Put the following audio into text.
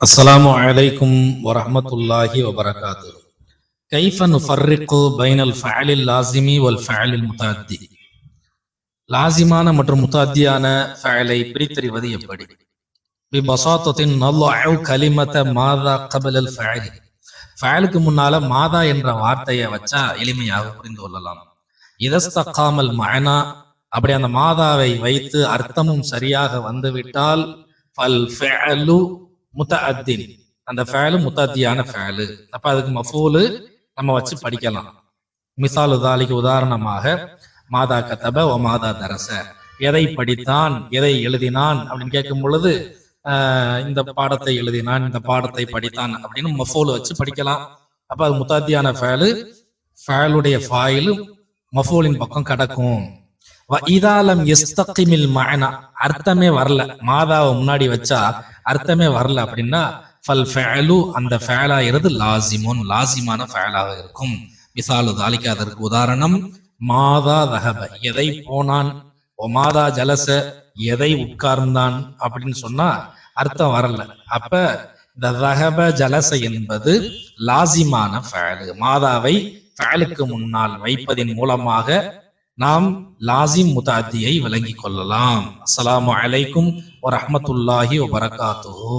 السلام عليكم ورحمة الله وبركاته كيف نفرق بين الفعل اللازم والفعل المتعدي லாசிமான மற்றும் முத்தாத்தியான ஃபஅலை பிரித்தறிவது எப்படி பிபசாத்தத்தின் நல்லாஹு கலிமத மாதா கபலல் ஃபஅலி ஃபஅலுக்கு முன்னால மாதா என்ற வார்த்தையை வச்சா எளிமையாக புரிந்து கொள்ளலாம் இதஸ்தகாமல் மஅனா அப்படி அந்த மாதாவை வைத்து அர்த்தமும் சரியாக வந்துவிட்டால் ஃபல் ஃபஅலு முத்தஅத்தின். அந்த ஃபேலு முத்தாத்தியான ஃபேலு. அப்ப அதுக்கு மஃபூலு நம்ம வச்சு படிக்கலாம். மிசால் உதாலிக்கு உதாரணமாக மாதா கத்தப ஓ மாதா தரச எதை படித்தான் எதை எழுதினான் அப்படின்னு கேட்கும் பொழுது இந்த பாடத்தை எழுதினான் இந்த பாடத்தை படித்தான் அப்படின்னு மஃபூல் வச்சு படிக்கலாம். அப்ப அது முத்தாத்தியான ஃபேலு ஃபேலுடைய ஃபாயிலும் மஃபூலின் பக்கம் கடக்கும். இதாலம் எஸ்தகிமில் மகனா அர்த்தமே வரல. மாதாவை முன்னாடி வச்சா அர்த்தமே வரல அப்படின்னா ஃபல் ஃபேலு அந்த ஃபேலாகிறது லாசிமுன். லாசிமான ஃபேலாக இருக்கும். மிசாலு தாலிக்கு அதற்கு உதாரணம் மாதா தகப எதை போனான்? ஓ மாதா ஜலச. எதை உட்கார்ந்தான்? அப்படின்னு சொன்னா அர்த்தம் வரல. அப்ப இந்த தகப ஜலச என்பது லாசிமான ஃபேலு மாதாவை ஃபேலுக்கு முன்னால் வைப்பதின் மூலமாக நாம் லாசிம் முதாத்தியை விளங்கிக் கொள்ளலாம். அஸ்லாம் அலைக்கும் வரமத்துல்லாஹி வபரகாத்துஹு